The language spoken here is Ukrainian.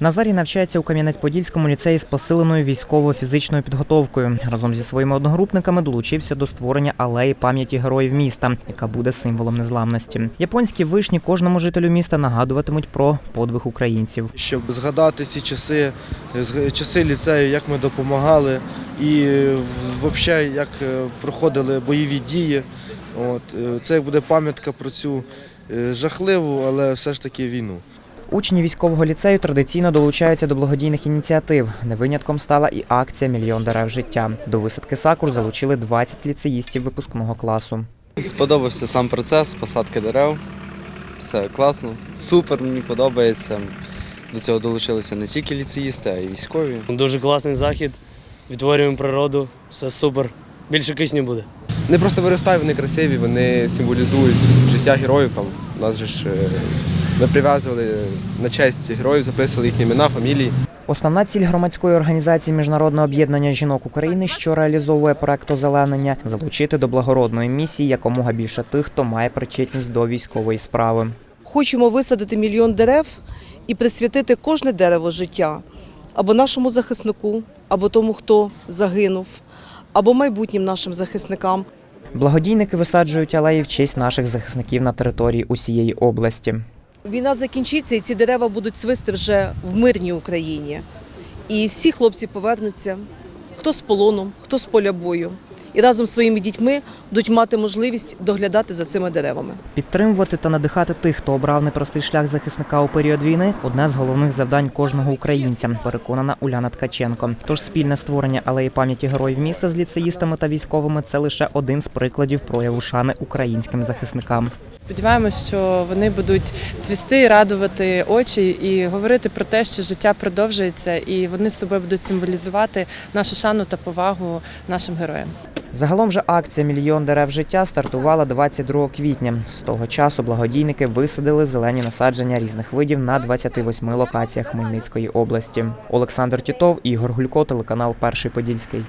Назарій навчається у Кам'янець-Подільському ліцеї з посиленою військово-фізичною підготовкою. Разом зі своїми одногрупниками долучився до створення алеї пам'яті героїв міста, яка буде символом незламності. Японські вишні кожному жителю міста нагадуватимуть про подвиг українців. щоб згадати ці часи, часи ліцею, як ми допомагали, і взагалі як е, проходили бойові дії. От, е, це буде пам'ятка про цю е, жахливу, але все ж таки війну. Учні військового ліцею традиційно долучаються до благодійних ініціатив. Не винятком стала і акція Мільйон дерев життя. До висадки сакур залучили 20 ліцеїстів випускного класу. Сподобався сам процес посадки дерев. Все класно, супер, мені подобається. До цього долучилися не тільки ліцеїсти, а й військові. Дуже класний захід. Відтворюємо природу, все супер. Більше кисню буде. Вони просто виростають, вони красиві, вони символізують життя героїв. Там у нас же ж е, ми прив'язували на честь героїв, записували їхні імена, фамілії. Основна ціль громадської організації Міжнародного об'єднання жінок України, що реалізовує проект озеленення, залучити до благородної місії якомога більше тих, хто має причетність до військової справи. Хочемо висадити мільйон дерев і присвятити кожне дерево життя або нашому захиснику, або тому, хто загинув, або майбутнім нашим захисникам. Благодійники висаджують алеї в честь наших захисників на території усієї області. Війна закінчиться, і ці дерева будуть свисти вже в мирній Україні. І всі хлопці повернуться, хто з полоном, хто з поля бою. І разом з своїми дітьми будуть мати можливість доглядати за цими деревами. Підтримувати та надихати тих, хто обрав непростий шлях захисника у період війни одне з головних завдань кожного українця, переконана Уляна Ткаченко. Тож спільне створення алеї пам'яті героїв міста з ліцеїстами та військовими це лише один з прикладів прояву шани українським захисникам. Сподіваємось, що вони будуть цвісти, радувати очі і говорити про те, що життя продовжується, і вони з собою будуть символізувати нашу шану та повагу нашим героям. Загалом же акція Мільйон дерев життя стартувала 22 квітня. З того часу благодійники висадили зелені насадження різних видів на 28 локаціях Хмельницької області. Олександр Тітов, Ігор Гулько, телеканал Перший Подільський.